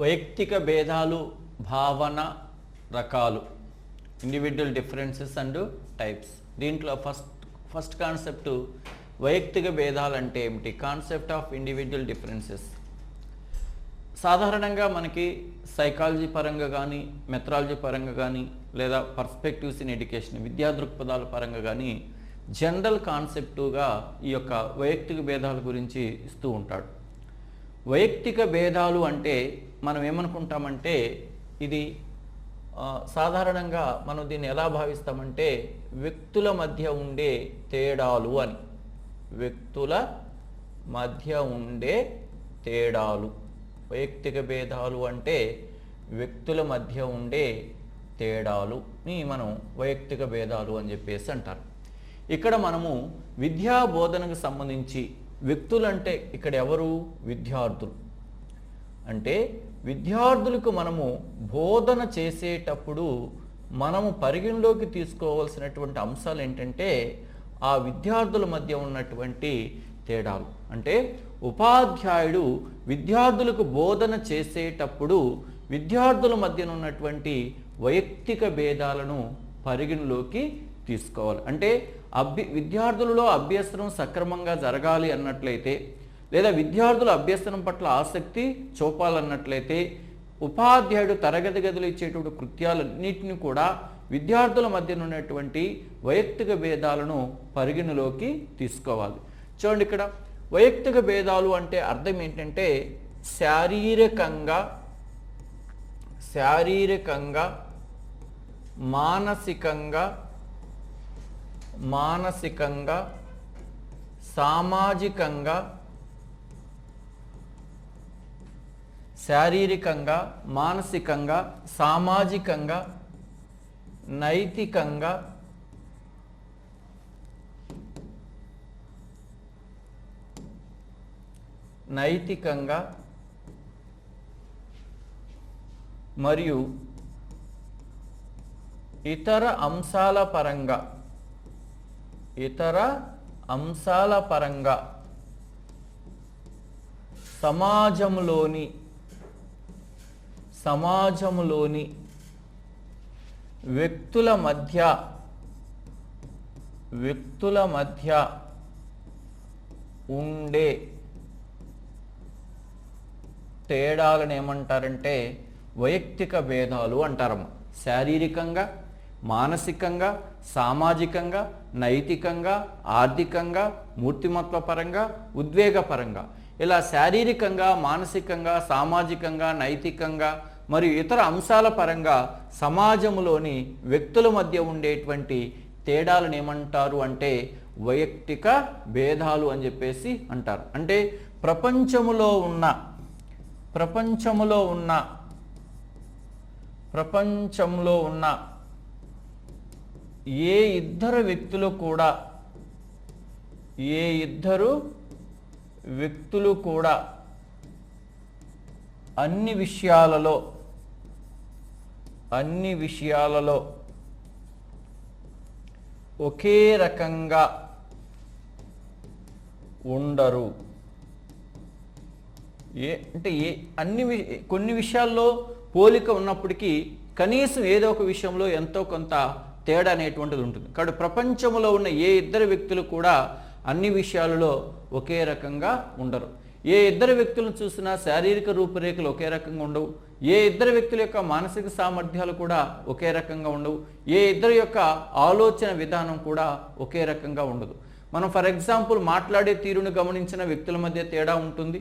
వైయక్తిక భేదాలు భావన రకాలు ఇండివిజువల్ డిఫరెన్సెస్ అండ్ టైప్స్ దీంట్లో ఫస్ట్ ఫస్ట్ కాన్సెప్ట్ వైయక్తిక భేదాలు అంటే ఏమిటి? కాన్సెప్ట్ ఆఫ్ ఇండివిజువల్ డిఫరెన్సెస్ సాధారణంగా మనకి సైకాలజీ పరంగా కానీ మెథడాలజీ పరంగా కానీ లేదా పర్స్పెక్టివ్స్ ఇన్ ఎడ్యుకేషన్ విద్యా దృక్పథాల పరంగా కానీ జనరల్ కాన్సెప్టుగా ఈ యొక్క వైయక్తిక భేదాల గురించి ఇస్తూ ఉంటాడు. వైయక్తిక భేదాలు అంటే మనం ఏమనుకుంటామంటే ఇది సాధారణంగా మనం దీన్ని ఎలా భావిస్తామంటే వ్యక్తుల మధ్య ఉండే తేడాలు అని. వ్యక్తుల మధ్య ఉండే తేడాలు. వైయక్తిక భేదాలు అంటే వ్యక్తుల మధ్య ఉండే తేడాలుని మనం వైయక్తిక భేదాలు అని చెప్పేసి అంటారు. ఇక్కడ మనము విద్యా బోధనకు సంబంధించి వ్యక్తులంటే ఇక్కడ ఎవరు? విద్యార్థులు. అంటే విద్యార్థులకు మనము బోధన చేసేటప్పుడు మనము పరిగణలోకి తీసుకోవాల్సినటువంటి అంశాలు ఏంటంటే ఆ విద్యార్థుల మధ్య ఉన్నటువంటి తేడాలు. అంటే ఉపాధ్యాయుడు విద్యార్థులకు బోధన చేసేటప్పుడు విద్యార్థుల మధ్యన ఉన్నటువంటి వైయక్తిక భేదాలను పరిగణలోకి తీసుకోవాలి. అంటే అభ్య విద్యార్థులలో అభ్యసనం సక్రమంగా జరగాలి అన్నట్లయితే లేదా విద్యార్థుల అభ్యసనం పట్ల ఆసక్తి చూపాలన్నట్లయితే ఉపాధ్యాయుడు తరగతి గదిలో ఇచ్చేటువంటి కృత్యాలన్నింటినీ కూడా విద్యార్థుల మధ్య ఉన్నటువంటి వైయక్తిక భేదాలను పరిగణలోకి తీసుకోవాలి. చూడండి ఇక్కడ వైయక్తిక భేదాలు అంటే అర్థం ఏంటంటే శారీరకంగా శారీరకంగా మానసికంగా మానసికంగా సామాజికంగా శారీరకంగా మానసికంగా సామాజికంగా నైతికంగా నైతికంగా మరియు ఇతర అంశాల పరంగా ఇతర అంశాల పరంగా సమాజంలోని సమాజంలోని వ్యక్తుల మధ్య వ్యక్తుల మధ్య ఉండే తేడాలను ఏమంటారంటే వైయక్తిక భేదాలు అంటారమ్మ. శారీరకంగా మానసికంగా సామాజికంగా నైతికంగా ఆర్థికంగా మూర్తిమత్వ పరంగా ఉద్వేగపరంగా. ఇలా శారీరకంగా మానసికంగా సామాజికంగా నైతికంగా మరియు ఇతర అంశాల పరంగా సమాజంలోని వ్యక్తుల మధ్య ఉండేటువంటి తేడాలను ఏమంటారు అంటే వైయక్తిక భేదాలు అని చెప్పేసి అంటారు. అంటే ప్రపంచములో ఉన్న ప్రపంచములో ఉన్న ప్రపంచంలో ఉన్న ఏ ఇద్దరు వ్యక్తులు కూడా ఏ ఇద్దరు వ్యక్తులు కూడా అన్ని విషయాలలో అన్ని విషయాలలో ఒకే రకంగా ఉండరు. ఏ అంటే ఏ అన్ని వి- కొన్ని విషయాల్లో పోలిక ఉన్నప్పటికీ కనీసం ఏదో ఒక విషయంలో ఎంతో కొంత తేడా అనేటువంటిది ఉంటుంది. కాబట్టి ప్రపంచంలో ఉన్న ఏ ఇద్దరు వ్యక్తులు కూడా అన్ని విషయాలలో ఒకే రకంగా ఉండరు. ఏ ఇద్దరు వ్యక్తులను చూసినా శారీరక రూపురేఖలు ఒకే రకంగా ఉండవు. ఏ ఇద్దరు వ్యక్తుల యొక్క మానసిక సామర్థ్యాలు కూడా ఒకే రకంగా ఉండవు. ఏ ఇద్దరి యొక్క ఆలోచన విధానం కూడా ఒకే రకంగా ఉండదు. మనం ఫర్ ఎగ్జాంపుల్ మాట్లాడే తీరును గమనించిన వ్యక్తుల మధ్య తేడా ఉంటుంది.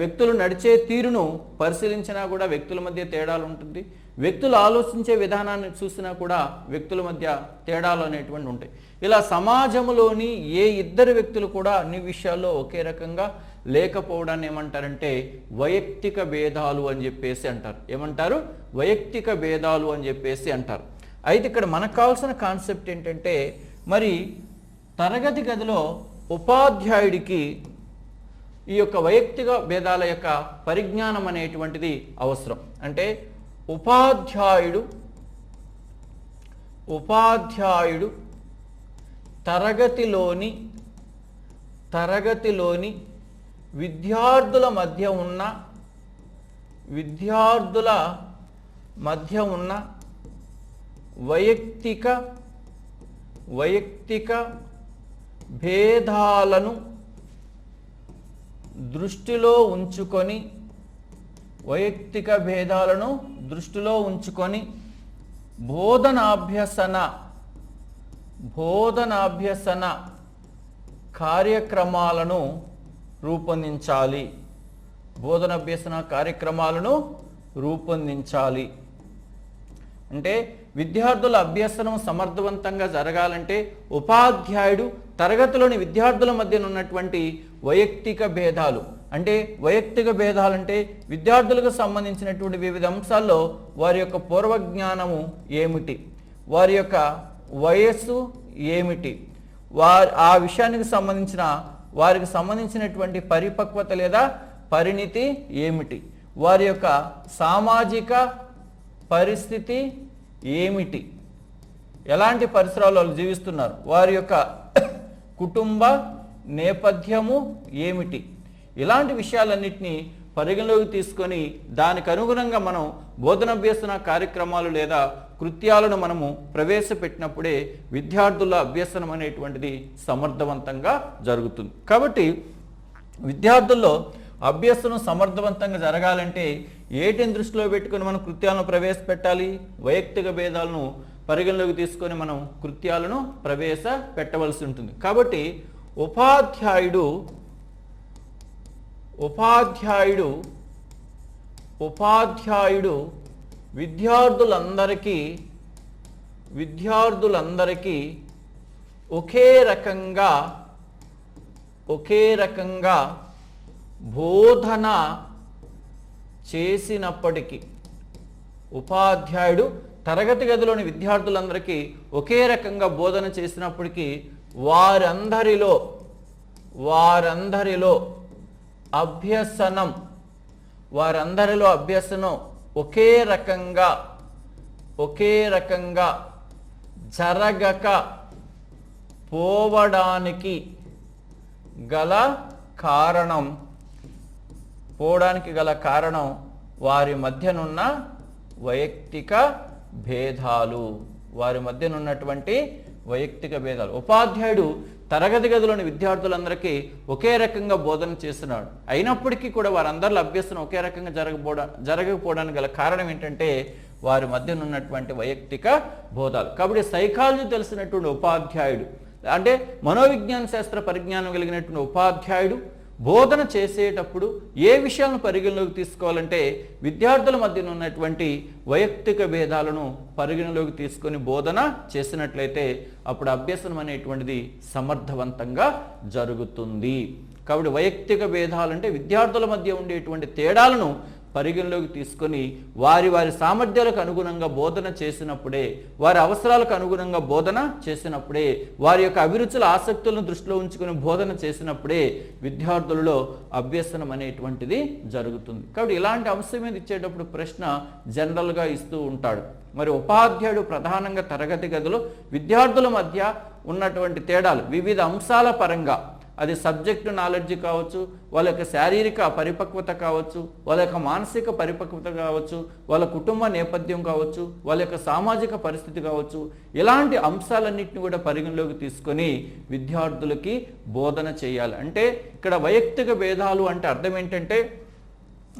వ్యక్తులు నడిచే తీరును పరిశీలించినా కూడా వ్యక్తుల మధ్య తేడాలు ఉంటుంది. వ్యక్తులు ఆలోచించే విధానాన్ని చూసినా కూడా వ్యక్తుల మధ్య తేడాలు అనేటువంటి ఉంటాయి. ఇలా సమాజంలోని ఏ ఇద్దరు వ్యక్తులు కూడా అన్ని విషయాల్లో ఒకే రకంగా లేకపోవడాన్ని ఏమంటారంటే వైయక్తిక భేదాలు అని చెప్పేసి అంటారు. ఏమంటారు? వైయక్తిక భేదాలు అని చెప్పేసి అంటారు. అయితే ఇక్కడ మనకు కావాల్సిన కాన్సెప్ట్ ఏంటంటే మరి తరగతి గదిలో ఉపాధ్యాయుడికి ఈ యొక్క వైయక్తిక భేదాల యొక్క పరిజ్ఞానం అనేటువంటిది అవసరం. అంటే ఉపాధ్యాయుడు ఉపాధ్యాయుడు తరగతిలోని తరగతిలోని విద్యార్థుల మధ్య ఉన్న విద్యార్థుల మధ్య ఉన్న వైయక్తిక వైయక్తిక భేదాలను దృష్టిలో ఉంచుకొని వైయక్తిక భేదాలను దృష్టిలో ఉంచుకొని బోధనాభ్యసన బోధనాభ్యసన కార్యక్రమాలను రూపొందించాలి. బోధనాభ్యసన కార్యక్రమాలను రూపొందించాలి. అంటే విద్యార్థుల అభ్యసనం సమర్థవంతంగా జరగాలంటే ఉపాధ్యాయుడు తరగతిలోని విద్యార్థుల మధ్యన ఉన్నటువంటి వైయక్తిక భేదాలు అంటే వైయక్తిక భేదాలంటే విద్యార్థులకు సంబంధించినటువంటి వివిధ అంశాల్లో వారి యొక్క పూర్వజ్ఞానము ఏమిటి? వారి యొక్క వయస్సు ఏమిటి? వారి ఆ విషయానికి సంబంధించిన వారికి సంబంధించినటువంటి పరిపక్వత లేదా పరిణితి ఏమిటి? వారి యొక్క సామాజిక పరిస్థితి ఏమిటి? ఎలాంటి పరిసరాలు వాళ్ళు జీవిస్తున్నారు? వారి యొక్క కుటుంబ నేపథ్యము ఏమిటి? ఇలాంటి విషయాలన్నింటినీ పరిగణలోకి తీసుకొని దానికి అనుగుణంగా మనం బోధనాభ్యసన కార్యక్రమాలు లేదా కృత్యాలను మనము ప్రవేశపెట్టినప్పుడే విద్యార్థుల అభ్యసనం అనేటువంటిది సమర్థవంతంగా జరుగుతుంది. కాబట్టి విద్యార్థుల్లో అభ్యసనం సమర్థవంతంగా జరగాలంటే ఏటిని దృష్టిలో పెట్టుకొని మనం కృత్యాలను ప్రవేశపెట్టాలి? వైయక్తిక భేదాలను పరిగణలోకి తీసుకొని మనం కృత్యాలను ప్రవేశపెట్టవలసి ఉంటుంది. కాబట్టి ఉపాధ్యాయుడు ఉపాధ్యాయుడు ఉపాధ్యాయుడు విద్యార్థులందరికీ విద్యార్థులందరికీ ఒకే రకంగా ఒకే రకంగా బోధన చేసినప్పటికీ ఉపాధ్యాయుడు తరగతి గదిలోని విద్యార్థులందరికీ ఒకే రకంగా బోధన చేసినప్పటికీ వారందరిలో వారందరిలో అభ్యసనం. వారందరిలో అభ్యసనం ఒకే రకంగా ఒకే రకంగా జరగక పోవడానికి గల కారణం పోవడానికి గల కారణం వారి మధ్యనున్న వైయక్తిక భేదాలు. వారి మధ్యనున్నటువంటి వైయక్తిక భేదాలు. ఉపాధ్యాయుడు తరగతి గదిలోని విద్యార్థులందరికీ ఒకే రకంగా బోధన చేస్తున్నాడు. అయినప్పటికీ కూడా వారందరిలో అభ్యసనం ఒకే రకంగా జరగబోడా జరగకపోవడానికి గల కారణం ఏంటంటే వారి మధ్యన ఉన్నటువంటి వైయక్తిక బోధాలు. కాబట్టి సైకాలజీ తెలిసినటువంటి ఉపాధ్యాయుడు అంటే మనోవిజ్ఞాన శాస్త్ర పరిజ్ఞానం కలిగినటువంటి ఉపాధ్యాయుడు బోధన చేసేటప్పుడు ఏ విషయాలను పరిగణలోకి తీసుకోవాలంటే విద్యార్థుల మధ్యన ఉన్నటువంటి వైయక్తిక భేదాలను పరిగణలోకి తీసుకొని బోధన చేసినట్లయితే అప్పుడు అభ్యసనం అనేటువంటిది సమర్థవంతంగా జరుగుతుంది. కాబట్టి వైయక్తిక భేదాలంటే విద్యార్థుల మధ్య ఉండేటువంటి తేడాలను పరిగణలోకి తీసుకొని వారి వారి సామర్థ్యాలకు అనుగుణంగా బోధన చేసినప్పుడే వారి అవసరాలకు అనుగుణంగా బోధన చేసినప్పుడే వారి యొక్క అభిరుచుల ఆసక్తులను దృష్టిలో ఉంచుకొని బోధన చేసినప్పుడే విద్యార్థులలో అభ్యసనం అనేటువంటిది జరుగుతుంది. కాబట్టి ఇలాంటి అంశం మీద ఇచ్చేటప్పుడు ప్రశ్న జనరల్గా ఇస్తూ ఉంటాడు. మరి ఉపాధ్యాయుడు ప్రధానంగా తరగతి గదిలో విద్యార్థుల మధ్య ఉన్నటువంటి తేడాలు వివిధ అంశాల పరంగా అది సబ్జెక్టు నాలెడ్జ్ కావచ్చు వాళ్ళ యొక్క శారీరక పరిపక్వత కావచ్చు వాళ్ళ యొక్క మానసిక పరిపక్వత కావచ్చు వాళ్ళ కుటుంబ నేపథ్యం కావచ్చు వాళ్ళ యొక్క సామాజిక పరిస్థితి కావచ్చు ఇలాంటి అంశాలన్నింటినీ కూడా పరిగణలోకి తీసుకొని విద్యార్థులకి బోధన చేయాలి. అంటే ఇక్కడ వైయక్తిక భేదాలు అంటే అర్థం ఏంటంటే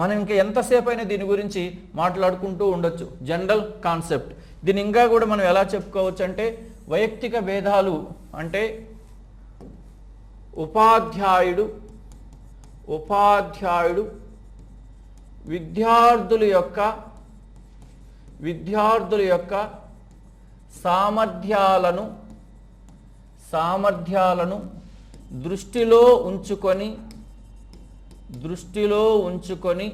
మనం ఇంకా ఎంతసేపు అయినా దీని గురించి మాట్లాడుకుంటూ ఉండొచ్చు. General concept. దీని ఇంకా కూడా మనం ఎలా చెప్పుకోవచ్చు అంటే వైయక్తిక భేదాలు అంటే ఉపాధ్యాయుడు ఉపాధ్యాయుడు విద్యార్థుల యొక్క విద్యార్థుల యొక్క సామర్థ్యాలను సామర్థ్యాలను దృష్టిలో ఉంచుకొని దృష్టిలో ఉంచుకొని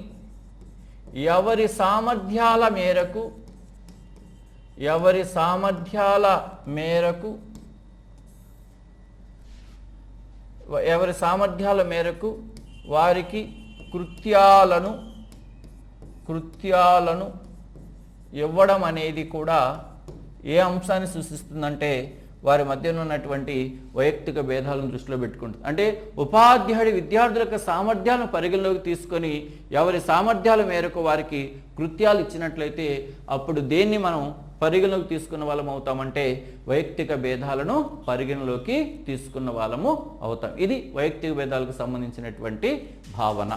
ఎవరి సామర్థ్యాల మేరకు ఎవరి సామర్థ్యాల మేరకు ఎవరి సామర్థ్యాల మేరకు వారికి కృత్యాలను కృత్యాలను ఇవ్వడం అనేది కూడా ఏ అంశాన్ని సూచిస్తుందంటే వారి మధ్యన ఉన్నటువంటి వైయక్తిక భేదాలను దృష్టిలో పెట్టుకుంటుంది. అంటే ఉపాధ్యాయుడి విద్యార్థుల యొక్క సామర్థ్యాలను పరిగణలోకి తీసుకొని ఎవరి సామర్థ్యాల మేరకు వారికి కృత్యాలు ఇచ్చినట్లయితే అప్పుడు దేన్ని మనం పరిగణలోకి తీసుకున్న వాళ్ళం అవుతామంటే వైయక్తిక భేదాలను పరిగణలోకి తీసుకున్న వాళ్ళము అవుతాం. ఇది వైయక్తిక భేదాలకు సంబంధించినటువంటి భావన.